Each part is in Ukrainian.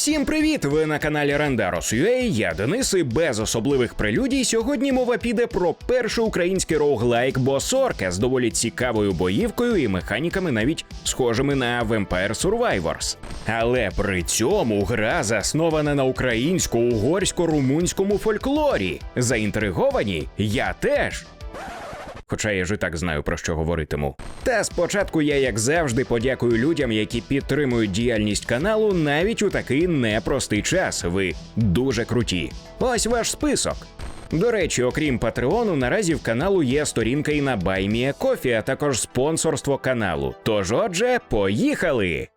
Всім привіт! Ви на каналі Randaros.ua, Я Денис і без особливих прелюдій. Сьогодні мова піде про перший український роуглайк Босорка з доволі цікавою боївкою і механіками, навіть схожими на Vampire Survivors. Але при цьому гра заснована на українсько-угорсько-румунському фольклорі. Заінтриговані? Я теж. Хоча я ж і так знаю про що говоритиму. Та спочатку я, як завжди, подякую людям, які підтримують діяльність каналу навіть у такий непростий час. Ви дуже круті. Ось ваш список. До речі, окрім Патреону, наразі в каналу є сторінка і на Баймія Кофі, а також спонсорство каналу. Тож, отже, поїхали!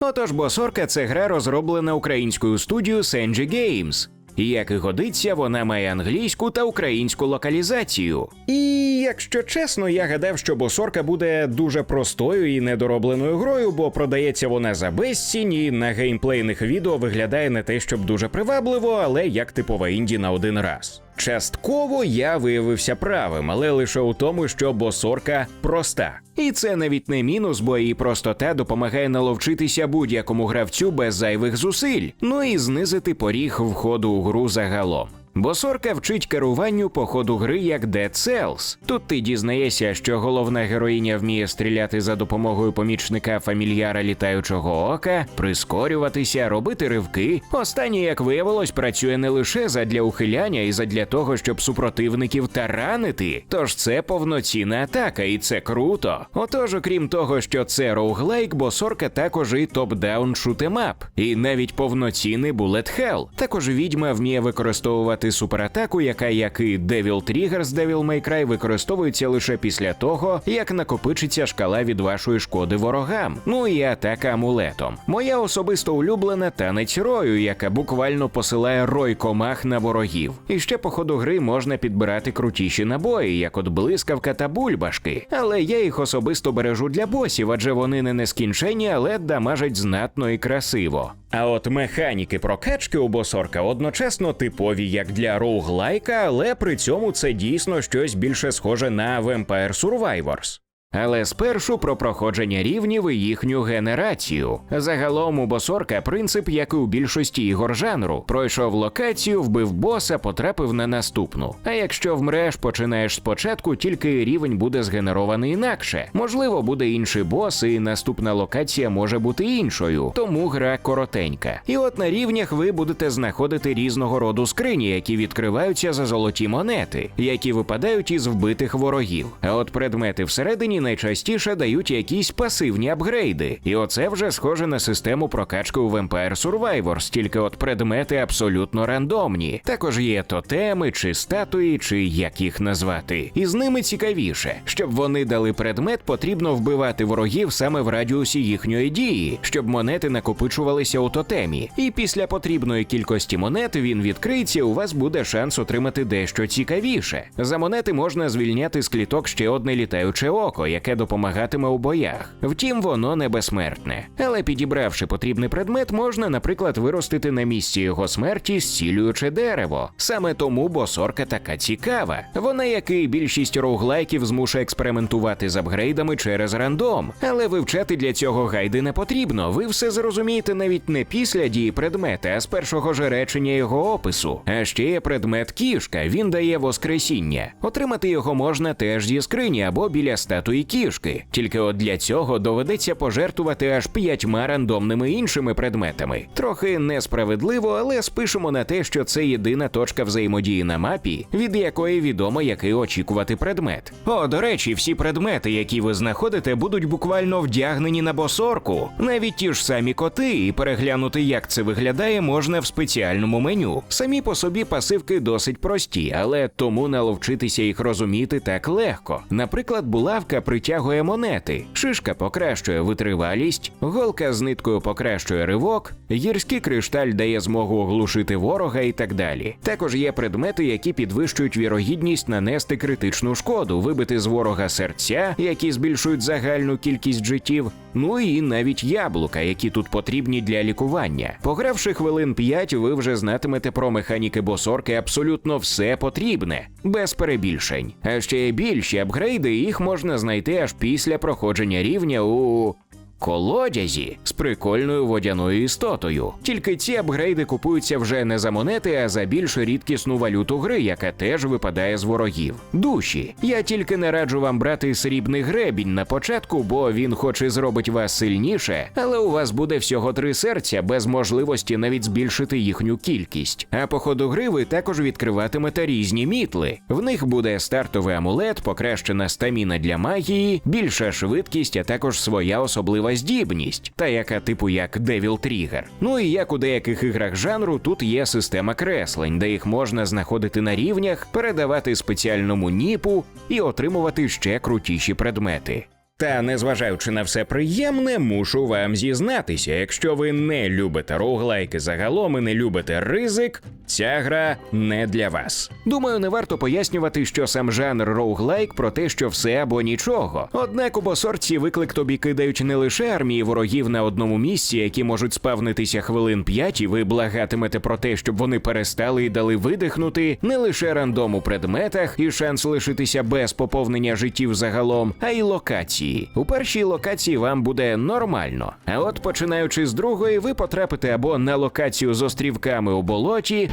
Отож, Босорка це гра розроблена українською студією Senji Games. І як і годиться, вона має англійську та українську локалізацію. І якщо чесно, я гадав, що босорка буде дуже простою і недоробленою грою, бо продається вона за безцінь і на геймплейних відео виглядає не те, щоб дуже привабливо, але як типова інді на один раз. Частково я виявився правим, але лише у тому, що босорка проста. І це навіть не мінус, бо її простота допомагає наловчитися будь-якому гравцю без зайвих зусиль, ну і знизити поріг входу у гру загалом. Босорка вчить керуванню по ходу гри як Dead Cells. Тут ти дізнаєшся, що головна героїня вміє стріляти за допомогою помічника фамільяра літаючого ока, прискорюватися, робити ривки. Останнє, як виявилось, працює не лише задля ухиляння і задля того, щоб супротивників таранити. Тож це повноцінна атака, і це круто. Отож, окрім того, що це роуглайк, босорка також і топ-даун шутемап, і навіть повноцінний булет Hell. Також відьма вміє використовувати суператаку, яка, як і Devil Trigger з Devil May Cry, використовується лише після того, як накопичиться шкала від вашої шкоди ворогам. Ну і атака амулетом. Моя особисто улюблена танець рою, яка буквально посилає рой комах на ворогів. І ще по ходу гри можна підбирати крутіші набої, як от блискавка та бульбашки. Але я їх особисто бережу для босів, адже вони не нескінченні, але дамажать знатно і красиво. А от механіки прокачки у босорка одночасно типові як для роуглайка, але при цьому це дійсно щось більше схоже на Vampire Survivors. Але спершу про проходження рівнів і їхню генерацію. Загалом у босорка принцип, як і у більшості ігор жанру. Пройшов локацію, вбив боса, потрапив на наступну. А якщо вмреш, починаєш спочатку, тільки рівень буде згенерований інакше. Можливо, буде інший бос, і наступна локація може бути іншою, тому гра коротенька. І от на рівнях ви будете знаходити різного роду скрині, які відкриваються за золоті монети, які випадають із вбитих ворогів. А от предмети всередині найчастіше дають якісь пасивні апгрейди, і оце вже схоже на систему прокачки у Vampire Survivors, тільки от предмети абсолютно рандомні. Також є тотеми чи статуї, чи як їх назвати. І з ними цікавіше, щоб вони дали предмет, потрібно вбивати ворогів саме в радіусі їхньої дії, щоб монети накопичувалися у тотемі. І після потрібної кількості монет він відкриється. У вас буде шанс отримати дещо цікавіше. За монети можна звільняти з кліток ще одне літаюче око яке допомагатиме у боях. Втім, воно не безсмертне. Але підібравши потрібний предмет, можна, наприклад, виростити на місці його смерті зцілююче дерево. Саме тому босорка така цікава. Вона, як і більшість роуглайків, змушує експериментувати з апгрейдами через рандом. Але вивчати для цього гайди не потрібно. Ви все зрозумієте навіть не після дії предмета, а з першого ж речення його опису. А ще є предмет кішка. Він дає воскресіння. Отримати його можна теж зі скрині або біля статуї кішки. Тільки от для цього доведеться пожертвувати аж п'ятьма рандомними іншими предметами. Трохи несправедливо, але спишемо на те, що це єдина точка взаємодії на мапі, від якої відомо, який очікувати предмет. О, до речі, всі предмети, які ви знаходите, будуть буквально вдягнені на босорку. Навіть ті ж самі коти, і переглянути, як це виглядає, можна в спеціальному меню. Самі по собі пасивки досить прості, але тому наловчитися їх розуміти так легко. Наприклад, булавка притягує монети, шишка покращує витривалість, голка з ниткою покращує ривок, гірський кришталь дає змогу оглушити ворога і так далі. Також є предмети, які підвищують вірогідність нанести критичну шкоду, вибити з ворога серця, які збільшують загальну кількість життів. Ну і навіть яблука, які тут потрібні для лікування. Погравши хвилин 5, ви вже знатимете про механіки босорки абсолютно все потрібне, без перебільшень. А ще більші апгрейди, їх можна знайти аж після проходження рівня у колодязі з прикольною водяною істотою. Тільки ці апгрейди купуються вже не за монети, а за більш рідкісну валюту гри, яка теж випадає з ворогів. Душі. Я тільки не раджу вам брати срібний гребінь на початку, бо він хоч і зробить вас сильніше, але у вас буде всього три серця без можливості навіть збільшити їхню кількість. А по ходу гри ви також відкриватимете різні мітли. В них буде стартовий амулет, покращена стаміна для магії, більша швидкість, а також своя особлива здібність, та яка типу як Devil Trigger. Ну і як у деяких іграх жанру, тут є система креслень, де їх можна знаходити на рівнях, передавати спеціальному ніпу і отримувати ще крутіші предмети. Та незважаючи на все приємне, мушу вам зізнатися, якщо ви не любите роуглайки загалом і не любите ризик, ця гра не для вас. Думаю, не варто пояснювати, що сам жанр роуглайк про те, що все або нічого. Однак у босорці виклик тобі кидають не лише армії ворогів на одному місці, які можуть спавнитися хвилин 5, і ви благатимете про те, щоб вони перестали і дали видихнути, не лише рандом у предметах і шанс лишитися без поповнення життів загалом, а й локації. У першій локації вам буде нормально. А от починаючи з другої, ви потрапите або на локацію з острівками у болоті,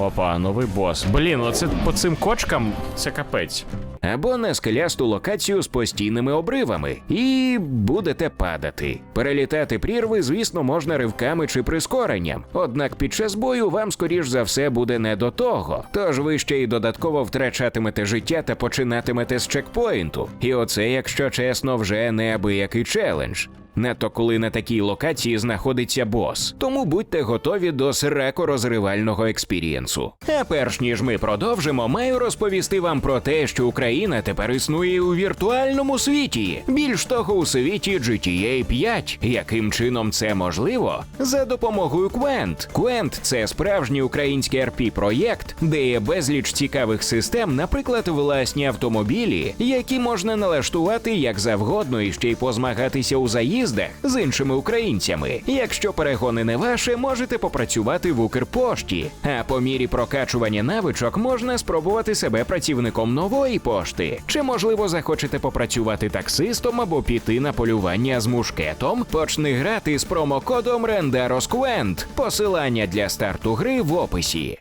Опа, новий бос. Блін, оце по цим кочкам це капець. або на скелясту локацію з постійними обривами, і будете падати. Перелітати прірви, звісно, можна ривками чи прискоренням. Однак під час бою вам, скоріш за все, буде не до того. Тож ви ще й додатково втрачатимете життя та починатимете з чекпоінту. І оце, якщо чесно, вже неабиякий челендж. Надто коли на такій локації знаходиться бос. Тому будьте готові до сирако розривального експірієнсу. А перш ніж ми продовжимо, маю розповісти вам про те, що Україна тепер існує у віртуальному світі. Більш того, у світі GTA 5. Яким чином це можливо? За допомогою Quent. Quent – це справжній український rp проєкт де є безліч цікавих систем, наприклад, власні автомобілі, які можна налаштувати як завгодно і ще й позмагатися у заїздах з іншими українцями. Якщо перегони не ваше, можете попрацювати в Укрпошті. А по мірі прокачування навичок можна спробувати себе працівником нової пошти. Чи можливо захочете попрацювати таксистом або піти на полювання з мушкетом? Почни грати з промокодом RenderosQuent. Посилання для старту гри в описі.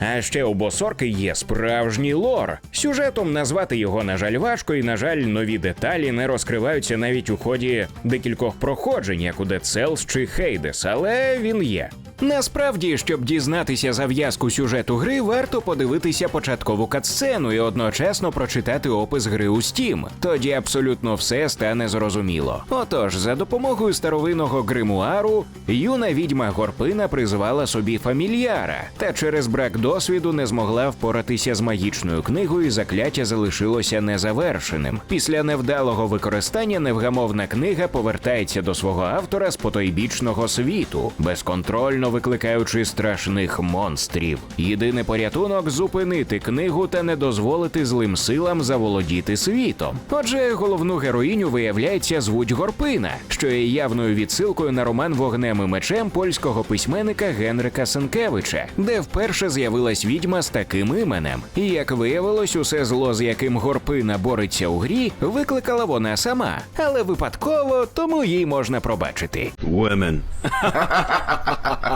А ще у босорки є справжній лор. Сюжетом назвати його, на жаль, важко, і, на жаль, нові деталі не розкриваються навіть у ході декількох проходжень, як у Децелс чи Хейдес, але він є. Насправді, щоб дізнатися зав'язку сюжету гри, варто подивитися початкову катсцену і одночасно прочитати опис гри у Steam. Тоді абсолютно все стане зрозуміло. Отож, за допомогою старовинного гримуару, юна відьма Горпина призвала собі фамільяра, та через брак досвіду не змогла впоратися з магічною книгою, і закляття залишилося незавершеним. Після невдалого використання невгамовна книга повертається до свого автора з потойбічного світу, безконтрольно викликаючи страшних монстрів. Єдиний порятунок зупинити книгу та не дозволити злим силам заволодіти світом. Отже, головну героїню виявляється звуть Горпина, що є явною відсилкою на роман Вогнем і мечем польського письменника Генрика Сенкевича, де вперше з'явилась відьма з таким іменем. І як виявилось, усе зло, з яким Горпина бореться у грі, викликала вона сама, але випадково, тому їй можна пробачити. Women.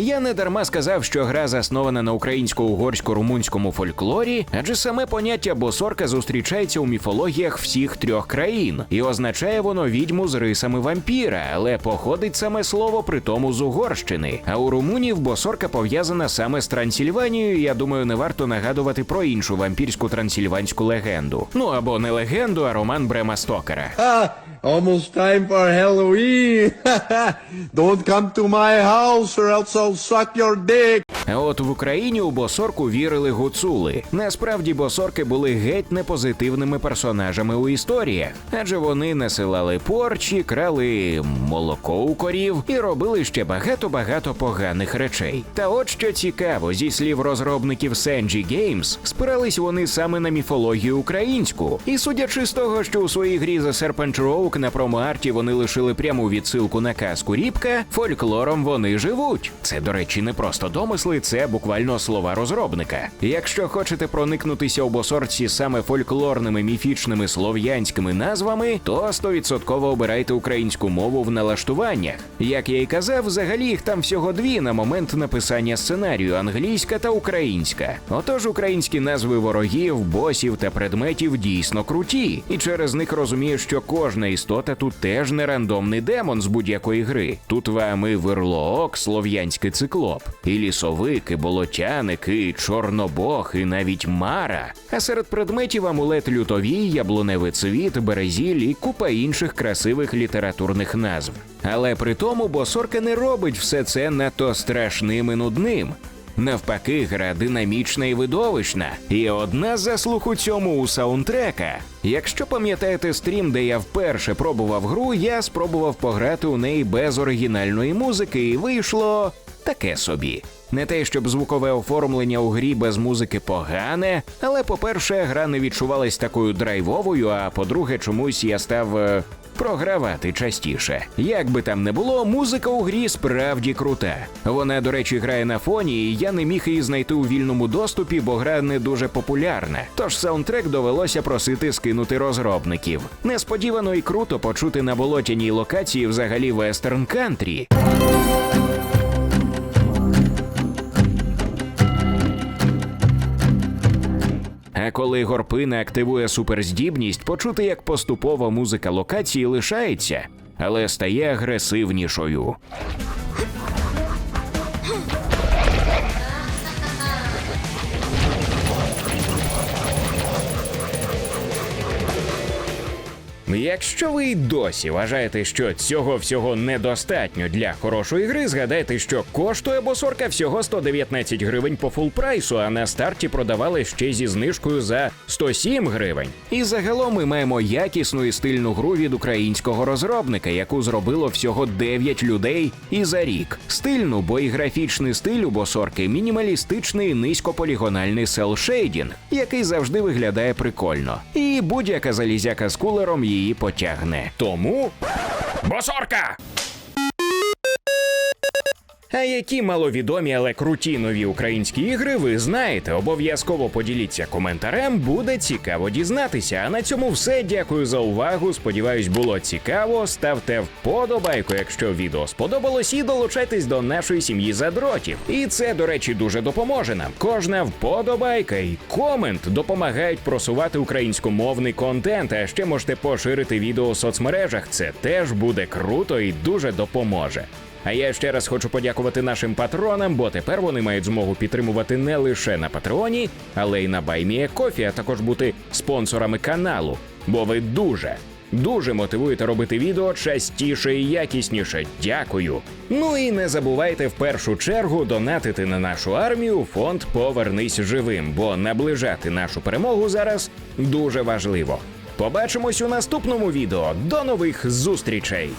Я не дарма сказав, що гра заснована на українсько-угорсько-румунському фольклорі, адже саме поняття босорка зустрічається у міфологіях всіх трьох країн, і означає воно відьму з рисами вампіра, але походить саме слово при тому з Угорщини. А у румунів босорка пов'язана саме з Трансильванією. Я думаю, не варто нагадувати про іншу вампірську трансильванську легенду. Ну або не легенду, а роман Брема Стокера. Ah, almost time for Halloween. Don't come to my house or else I'll suck your dick. От в Україні у босорку вірили гуцули. Насправді босорки були геть непозитивними персонажами у історіях, адже вони насилали порчі, крали молоко у корів і робили ще багато-багато поганих речей. Та от що цікаво, зі слів розробників Senji Games, спирались вони саме на міфологію українську. І судячи з того, що у своїй грі The Serpent Row звук на промоарті вони лишили пряму відсилку на казку Рібка, фольклором вони живуть. Це, до речі, не просто домисли, це буквально слова розробника. Якщо хочете проникнутися у босорці саме фольклорними міфічними слов'янськими назвами, то 100% обирайте українську мову в налаштуваннях. Як я й казав, взагалі їх там всього дві на момент написання сценарію англійська та українська. Отож, українські назви ворогів, босів та предметів дійсно круті, і через них розумієш, що кожна істота тут теж не рандомний демон з будь-якої гри. Тут вам і верлоок, слов'янський циклоп, і лісовик, і болотяник, і чорнобог, і навіть мара. А серед предметів амулет лютовій, яблуневий цвіт, березіль і купа інших красивих літературних назв. Але при тому босорка не робить все це надто страшним і нудним. Навпаки, гра динамічна і видовищна, і одна з заслуг у цьому у саундтрека. Якщо пам'ятаєте стрім, де я вперше пробував гру, я спробував пограти у неї без оригінальної музики, і вийшло таке собі. Не те, щоб звукове оформлення у грі без музики погане, але по-перше, гра не відчувалась такою драйвовою, а по-друге, чомусь я став е, програвати частіше. Як би там не було, музика у грі справді крута. Вона, до речі, грає на фоні, і я не міг її знайти у вільному доступі, бо гра не дуже популярна. Тож саундтрек довелося просити скинути розробників. Несподівано і круто почути на болотяній локації взагалі вестерн кантрі. А коли горпина активує суперздібність, почути, як поступово музика локації лишається, але стає агресивнішою. Якщо ви й досі вважаєте, що цього всього недостатньо для хорошої гри, згадайте, що коштує босорка всього 119 гривень по фул прайсу, а на старті продавали ще зі знижкою за 107 гривень. І загалом ми маємо якісну і стильну гру від українського розробника, яку зробило всього 9 людей і за рік. Стильну, бо і графічний стиль у босорки мінімалістичний низькополігональний селшейдінг, який завжди виглядає прикольно. І будь-яка залізяка з кулером її потягне. Тому босорка! А які маловідомі, але круті нові українські ігри ви знаєте? Обов'язково поділіться коментарем, буде цікаво дізнатися. А на цьому все. Дякую за увагу. Сподіваюсь, було цікаво. Ставте вподобайку, якщо відео сподобалось, і долучайтесь до нашої сім'ї задротів. І це, до речі, дуже допоможе нам. Кожна вподобайка і комент допомагають просувати українськомовний контент. А ще можете поширити відео у соцмережах. Це теж буде круто і дуже допоможе. А я ще раз хочу подякувати нашим патронам, бо тепер вони мають змогу підтримувати не лише на Патреоні, але й на Баймія Кофі, а також бути спонсорами каналу. Бо ви дуже, дуже мотивуєте робити відео частіше і якісніше. Дякую. Ну і не забувайте в першу чергу донатити на нашу армію фонд Повернись живим, бо наближати нашу перемогу зараз дуже важливо. Побачимось у наступному відео. До нових зустрічей!